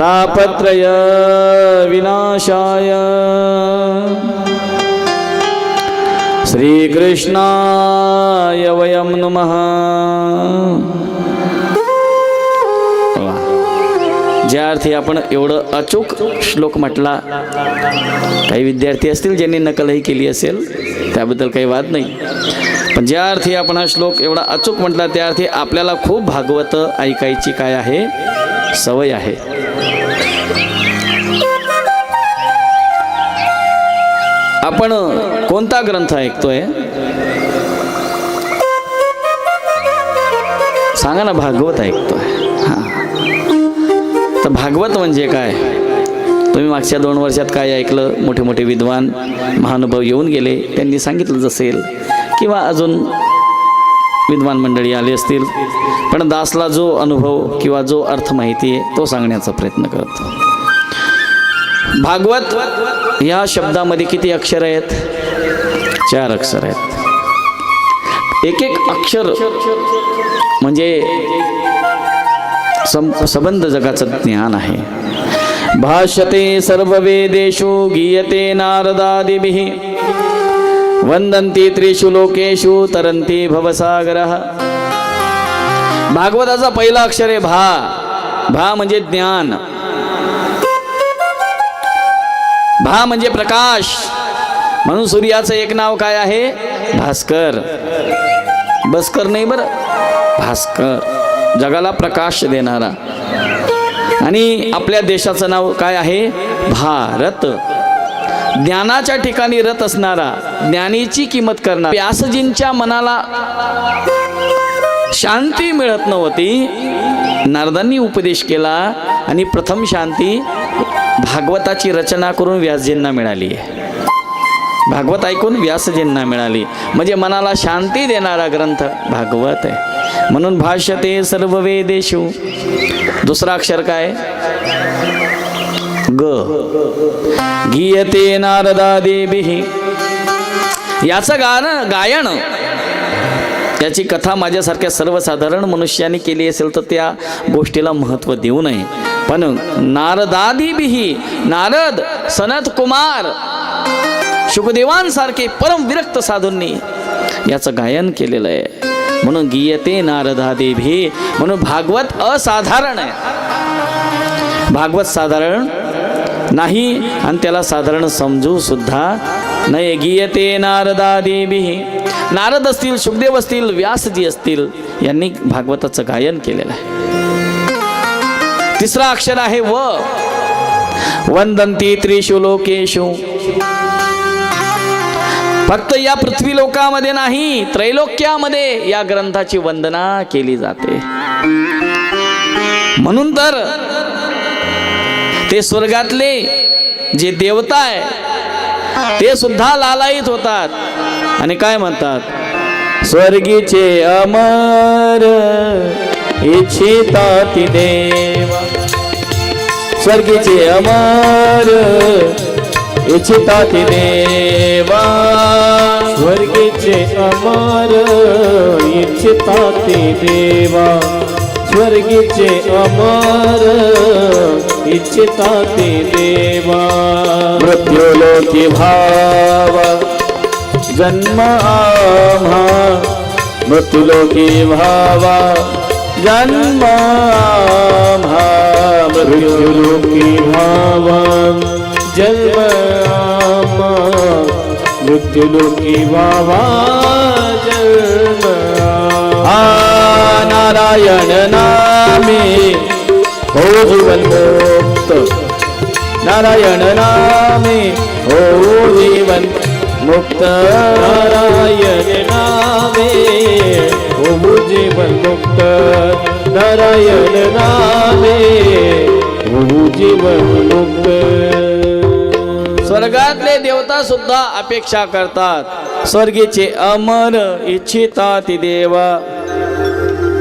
तापत्रय विनाशाय. श्रीकृष्णाय वयं नमः. ज्या अर्थी आपण एवढं अचूक श्लोक म्हटला काही विद्यार्थी असतील ज्यांनी नकलही केली असेल त्याबद्दल काही वाद नाही. पण ज्या अर्थी आपण हा श्लोक एवढा अचूक म्हटला त्या अर्थी आपल्याला खूप भागवत ऐकायची काय आहे? सवय आहे. आपण कोणता ग्रंथ ऐकतोय? सांगा ना भागवत ऐकतोय. हा. तर भागवत म्हणजे काय? तुम्ही मागच्या दोन वर्षात काय ऐकलं? मोठे मोठे विद्वान महानुभव येऊन गेले त्यांनी सांगितलंच असेल किंवा अजून विद्वान मंडळी आली असतील पण दासला जो अनुभव किंवा जो अर्थ माहिती आहे तो सांगण्याचा प्रयत्न करतो. भागवत या शब्दामध्ये किती अक्षर आहेत? चार अक्षर आहेत. एक एक अक्षर म्हणजे सं संबंध जगाचं ज्ञान आहे. भाष्यते सर्व वेदेशो गीयते नारदादिभिः वंदंती त्रिषु लोकेषु तरंती भवसागर। भागवताचा पहिला अक्षर आहे भा. भा म्हणजे ज्ञान. भा म्हणजे प्रकाश. म्हणून सूर्याचं एक नाव काय आहे? भास्कर. बसकर नाही बरं? भास्कर. जगाला प्रकाश देणारा. आणि आपल्या देशाचं नाव काय आहे? भारत. ज्ञानाच्या ठिकाणी रत असणारा ज्ञानीची किंमत करणारा. व्यासजींच्या मनाला शांती मिळत नव्हती. नारदांनी उपदेश केला आणि प्रथम शांती भागवताची रचना करून व्यासजींना मिळाली. आहे भागवत ऐकून व्यासजींना मिळाली. म्हणजे मनाला शांती देणारा ग्रंथ भागवत आहे. म्हणून भाष्यते सर्व वेदेशू दुसरा अक्षर काय? ग. गीयते नारदादेवी याचं गाणं गायन त्याची कथा माझ्यासारख्या सर्वसाधारण मनुष्याने केली असेल तर त्या गोष्टीला महत्त्व देऊ नये. पण नारदादिभिही नारद सनत कुमार शुकदेवांसारखे परम विरक्त साधूंनी याचं गायन केलेलं आहे. म्हणून गीयते नारदादेवी म्हणून भागवत असाधारण आहे. भागवत साधारण नाही आणि त्याला साधारण समजू सुद्धा नाही गीयते नारदादेवी नारद असतील सुखदेव असतील व्यासजी असतील यांनी भागवताचं गायन केलेलं आहे. तिसरा अक्षर आहे व. वंदंती त्रिशु लोकेशु फक्त या पृथ्वी लोकामध्ये नाही त्रैलोक्यामध्ये या ग्रंथाची वंदना केली जाते. म्हणून तर ते स्वर्गातले जे देवता आहे ते सुद्धा लालायित होतात. आणि काय म्हणतात? स्वर्गीचे अमर इच्छिता ती देवा. स्वर्गीचे अमर इच्छिता ती देवा. स्वर्गीचे अमर इच्छिता ते देवा. स्वर्गीचे अमर इच्छिता ते देवा। मृत्युलोकी भाव जन्म आम्हा मृत्युलोकी भावा जन्म आम्हा मृत्युलोकी भावा जन्म आमा मृत्युलोकी भावा जन्म आ नारायण नामे. हो जीवन मुक्त. नारायण नामे. हो जीवन मुक्त. नारायण नामे. हो जीवन मुक्त. नारायण नामे. हो जीवन मुक्त. स्वर्गातले देवता सुद्धा अपेक्षा करतात. स्वर्गीचे अमर इच्छिता ती देवा.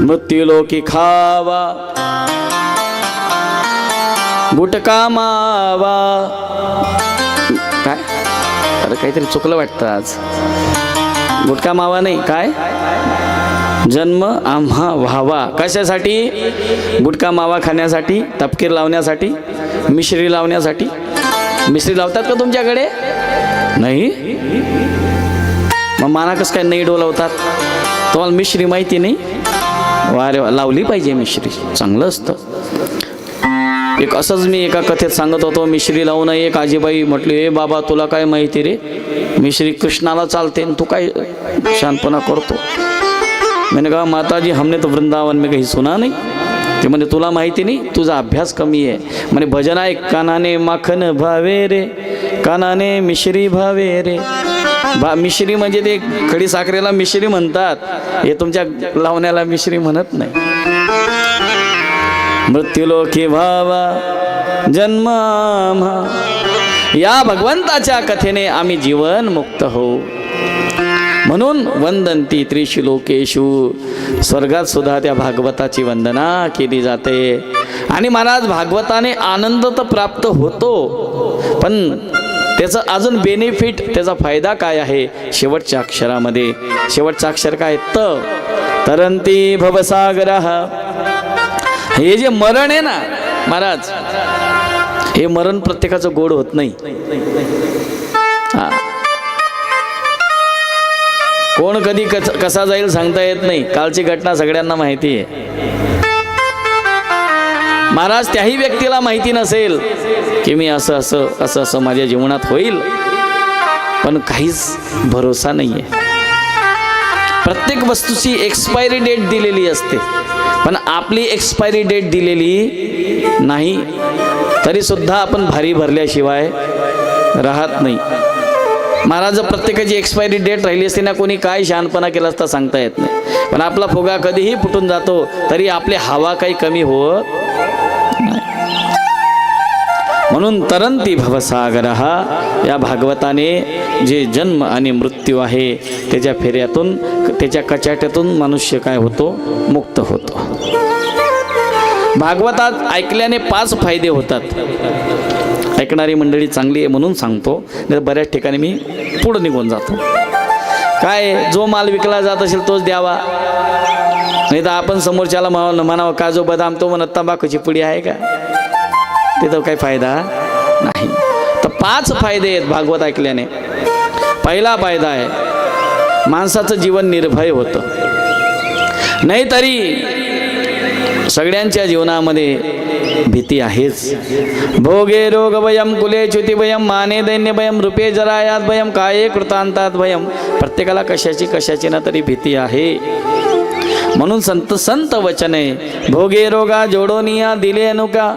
मृत्यूलोकी खावा. गुटका मावा. काय? अरे काहीतरी चुकलं वाटतं आज. गुटका मावा नाही काय? जन्म आम्हा व्हावा. कशासाठी? गुटका मावा खाण्यासाठी तपकीर लावण्यासाठी मिश्री लावण्यासाठी. मिश्री लावतात का तुमच्याकडे? नाही. मग माना कसं काय नाही डोलवतात? तुम्हाला मिश्री माहिती नाही? वारे वा लावली पाहिजे मिश्री. चांगलं असतं. एक असंच मी एका कथेत सांगत होतो मिश्री लावून एक आजीबाई म्हटली ए बाबा तुला काय माहिती रे? मिश्री कृष्णाला चालते आणि तू काय शांतपणा करतो? मैंने कहा माताजी हमने तो वृंदावन में कहीं सुना नहीं. ते म्हणे तुला माहिती नाही तुझा अभ्यास कमी आहे. म्हणे भजन आहे कानाने माखन भावे रे कानाने मिश्री भावे रे. बा मिश्री म्हणजे ते खडी साखरेला मिश्री म्हणतात. हे तुमच्या लावण्याला मिश्री म्हणत नाही. मृत्यूलोकी भावा जन्म या भगवंताच्या कथेने आम्ही जीवन मुक्त होऊ म्हणून वंदंती त्रिशिलोकेशू. स्वर्गात सुद्धा त्या भागवताची वंदना केली जाते. आणि महाराज भागवताने आनंद तर प्राप्त होतो. पण त्याचं अजून बेनिफिट त्याचा फायदा काय आहे? शेवटच्या अक्षरामध्ये. शेवटचं अक्षर काय? त. तरंती भवसागर. हे जे मरण आहे ना महाराज हे मरण प्रत्येकाचं गोड होत नाही. कोण कधी कसा जाईल सांगता येत नाही. कालची घटना सगळ्यांना माहिती आहे. महाराज त्याही व्यक्तीला माहिती नसेल की मी असं असं असं असं माझ्या जीवनात होईल. पण काहीच भरोसा नाही आहे प्रत्येक वस्तूची एक्सपायरी डेट दिलेली असते. पण आपली एक्सपायरी डेट दिलेली नाही. तरी सुद्धा आपण भारी भरल्याशिवाय राहत नाही. महाराज प्रत्येकाची एक्सपायरी डेट राहिली असते ना कोणी काय शहाणपणा केला असता सांगता येत नाही. पण आपला फुगा कधीही फुटून जातो तरी आपली हवा काही कमी होत म्हणून तरंती भवसागर हा या भागवताने जे जन्म आणि मृत्यू आहे त्याच्या फेऱ्यातून त्याच्या कचाट्यातून मनुष्य काय होतो? मुक्त होतो. भागवतात ऐकल्याने पाच फायदे होतात. ऐकणारी मंडळी चांगली आहे म्हणून सांगतो. तर बऱ्याच ठिकाणी मी पुढं निघून जातो. काय जो माल विकला जात असेल तोच द्यावा. नाही तर आपण समोरच्याला म्हणावं म्हणावं काजू बदाम तो म्हणत तंबाखूची पुडी आहे का? तिथं काही फायदा नाही. तर पाच फायदे आहेत भागवत ऐकल्याने. पहिला फायदा आहे माणसाचं जीवन निर्भय होतं. नाही तरी सगळ्यांच्या जीवनामध्ये भीती आहेच. भोगे रोग भयम कुले च्युती भयम माने दैन्य भयम रुपे जरायात भयम काये कृतांतात भयम प्रत्येकाला कशाची कशाची ना तरी भीती आहे. म्हणून संत संत वचने भोगे रोगा जोडोनिया दिले अनुका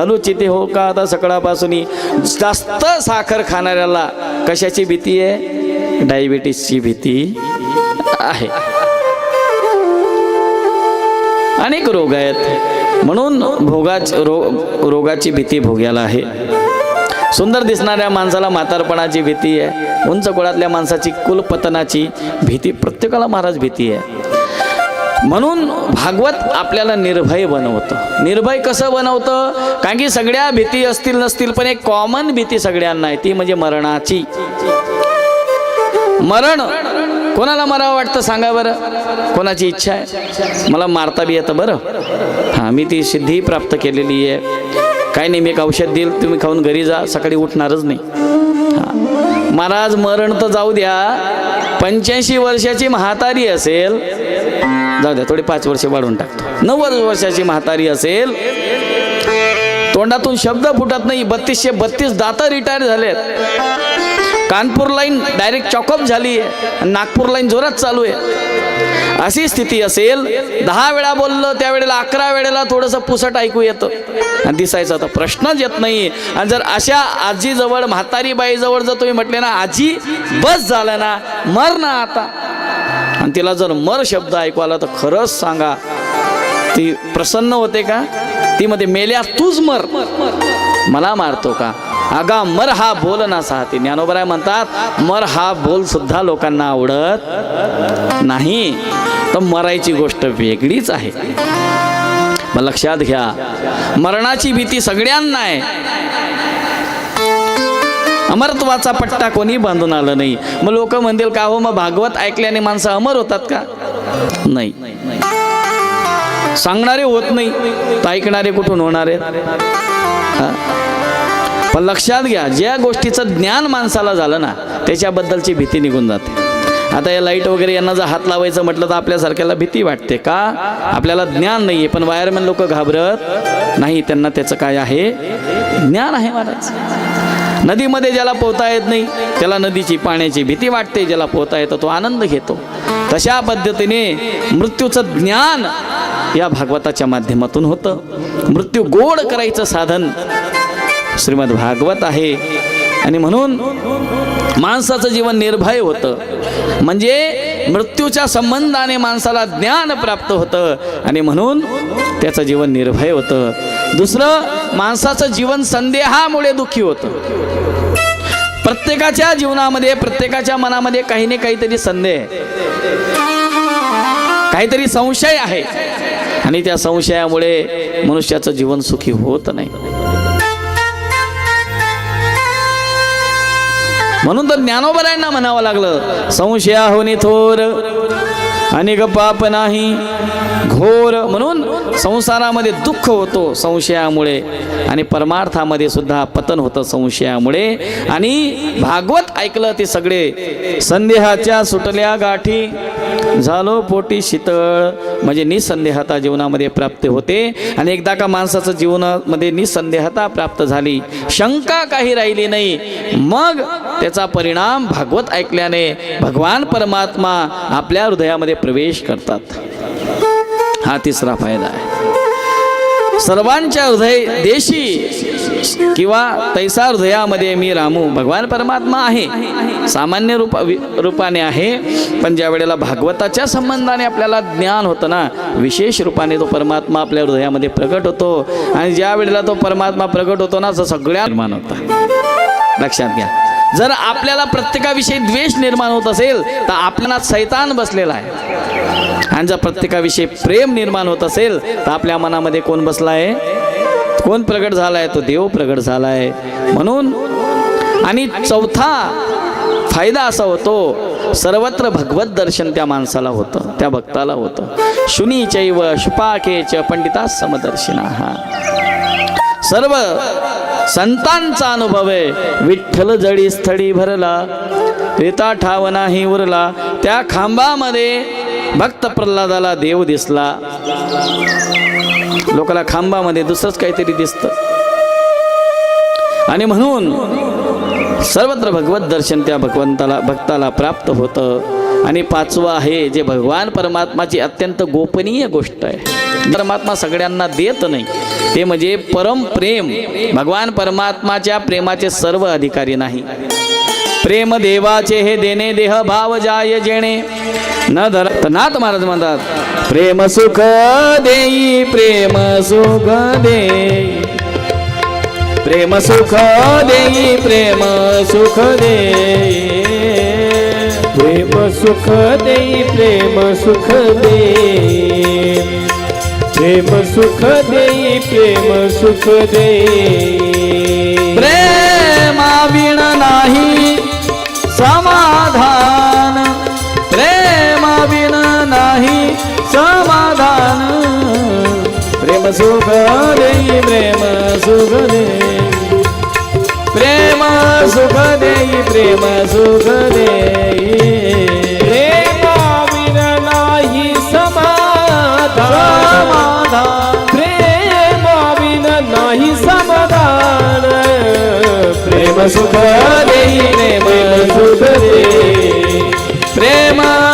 अनुचिते हो का आता सकाळपासून जास्त साखर खाणाऱ्याला कशाची भीती आहे? डायबिटीसची भीती आहे. अनेक रोग आहेत. म्हणून भोगाच रो रोगाची भीती भोग्याला आहे. सुंदर दिसणाऱ्या माणसाला म्हातारपणाची भीती आहे. उंच कुळातल्या माणसाची कुलपतनाची भीती प्रत्येकाला महाराज भीती आहे. म्हणून भागवत आपल्याला निर्भय बनवतं. निर्भय कसं बनवतं? कारण की सगळ्या भीती असतील नसतील पण एक कॉमन भीती सगळ्यांना आहे. ती म्हणजे मरणाची. मरण. कोणाला मरावं वाटतं? सांगा बरं. कोणाची इच्छा आहे? मला मारता बी येतं बरं. हां मी ती सिद्धी प्राप्त केलेली आहे. काही नाही मी एक औषध देईल तुम्ही खाऊन घरी जा. सकाळी उठणारच नाही. हां. महाराज मरण तर जाऊ द्या. पंच्याऐंशी वर्षाची म्हातारी असेल जाऊ द्या थोडी पाच वर्ष वाढवून टाकतो. नव्वद वर्षाची म्हातारी असेल तोंडातून शब्द फुटत नाही बत्तीसशे बत्तीस दाता रिटायर झालेत. कानपूर लाईन डायरेक्ट चॉकअप झाली आहे नागपूर लाईन जोरात चालू आहे. अशी स्थिती असेल. दहा वेळा बोललं त्यावेळेला अकरा वेळेला थोडंसं पुसट ऐकू येतं. आणि दिसायचं तर प्रश्नच येत नाही आणि जर अशा आजीजवळ म्हातारी बाईजवळ जर तुम्ही म्हटले ना आजी बस झालं ना मर ना आता. आणि तिला जर मर शब्द ऐकू आला तर खरंच सांगा ती प्रसन्न होते का? ती मध्ये मेल्या तूच मर. मला मारतो का? अगा मर हा बोल ना साहती ज्ञानोबराय म्हणतात मर हा बोल सुद्धा लोकांना आवडत नाही. तर मरायची गोष्ट वेगळीच आहे. मग लक्षात घ्या मरणाची भीती सगळ्यांना आहे. अमरत्वाचा पट्टा कोणी बांधून आलं नाही. मग लोक म्हणतील का हो मग भागवत ऐकल्याने माणसं अमर होतात का? नाही. सांगणारे होत नाही तर ऐकणारे कुठून होणारे पण लक्षात घ्या ज्या गोष्टीचं ज्ञान माणसाला झालं ना त्याच्याबद्दलची भीती निघून जाते. आता या लाइट वगैरे यांना जर हात लावायचं म्हटलं तर आपल्यासारख्याला भीती वाटते का? आपल्याला ज्ञान नाही आहे पण वायरमॅन लोक घाबरत नाही. त्यांना त्याचं काय आहे? ज्ञान आहे महाराज. नदीमध्ये ज्याला पोहता येत नाही त्याला नदीची पाण्याची भीती वाटते. ज्याला पोहता येतं तो आनंद घेतो. तशा पद्धतीने मृत्यूचं ज्ञान या भागवताच्या माध्यमातून होतं. मृत्यू गोड करायचं साधन श्रीमद भागवत आहे. आणि म्हणून माणसाचं जीवन निर्भय होतं. म्हणजे मृत्यूच्या संबंधाने माणसाला ज्ञान प्राप्त होतं आणि म्हणून त्याचं जीवन निर्भय होतं. दुसरं माणसाचं जीवन संदेहामुळे दुःखी होतं. प्रत्येकाच्या जीवनामध्ये प्रत्येकाच्या मनामध्ये काही ना काहीतरी संदेह काहीतरी संशय आहे. आणि त्या संशयामुळे मनुष्याचं जीवन सुखी होत नाही. म्हणून तर ज्ञानोबरायांना म्हणावं लागलं संशया होणे थोर अनेक पाप नाही घोर म्हणून संसारामध्ये दुःख होतो संशयामुळे आणि परमार्थामध्ये सुद्धा पतन होतं संशयामुळे. आणि भागवत ऐकलं ते सगळे संदेहाच्या सुटल्या गाठी झालो पोटी शीतळ म्हणजे निसंदेहता जीवनामध्ये प्राप्त होते. आणि एकदा का माणसाचं जीवनामध्ये निसंदेहता प्राप्त झाली शंका काही राहिली नाही मग त्याचा परिणाम भागवत ऐकल्याने भगवान परमात्मा आपल्या हृदयामध्ये प्रवेश करतात. हा तिसरा फायदा आहे. सर्वांच्या हृदय देशी किंवा तैसा हृदयामध्ये मी रामू भगवान परमात्मा आहे. सामान्य रूपा वि- रूपाने आहे पण ज्या वेळेला भागवताच्या संबंधाने आपल्याला ज्ञान होतं ना विशेष रूपाने तो परमात्मा आपल्या हृदयामध्ये प्रगट होतो. आणि ज्या वेळेला तो परमात्मा प्रगट होतो ना तो सगळ्या निर्माण होता लक्षात घ्या. जर आपल्याला प्रत्येकाविषयी द्वेष निर्माण होत असेल तर आपल्याला सैतान बसलेला आहे. आणि जर प्रत्येकाविषयी प्रेम निर्माण होत असेल तर आपल्या मनामध्ये कोण बसला आहे कोण प्रगट आहे तो देव प्रगट आहे म्हणून आणि चौथा फायदा असा होतो सर्वत्र भगवत दर्शन त्या माणसाला होतं त्या भक्ताला होतं. शुनी चैव शुपाकेच पंडिता समदर्शिना. हा सर्व संतांचा अनुभव आहे. विठ्ठल जडी स्थळी भरला रेता ठाव नाही उरला. त्या खांबामध्ये भक्त प्रल्हादाला देव दिसला. लोकाला खांबामध्ये दुसरंच काहीतरी दिसतं. आणि म्हणून सर्वत्र भगवत दर्शन त्या भगवंताला भक्ताला प्राप्त होतं. आणि पाचवं आहे जे भगवान परमात्माची अत्यंत गोपनीय गोष्ट आहे. परमात्मा सगळ्यांना देत नाही. ते म्हणजे परम प्रेम. भगवान परमात्माच्या प्रेमाचे सर्व अधिकारी नाही. प्रेम देवाचे हे देणे देह भाव जाय जेणे. न धर नाथ महाराज म्हणतात प्रेम सुख देई प्रेम सुख देई. प्रेम सुख देई प्रेम सुख देई. प्रेम सुख देई प्रेम सुख देई. प्रेम सुख देई प्रेम सुख देई. प्रेमाविण नाही समाधान. प्रेमाविण नाही समाधान. प्रेम सुख देई प्रेम सुख देई. प्रेम सुख देई प्रेम सुख देई. माझा प्रेम विन नाही समाधान. प्रेम सुख देई प्रेम सुख दे. प्रेमा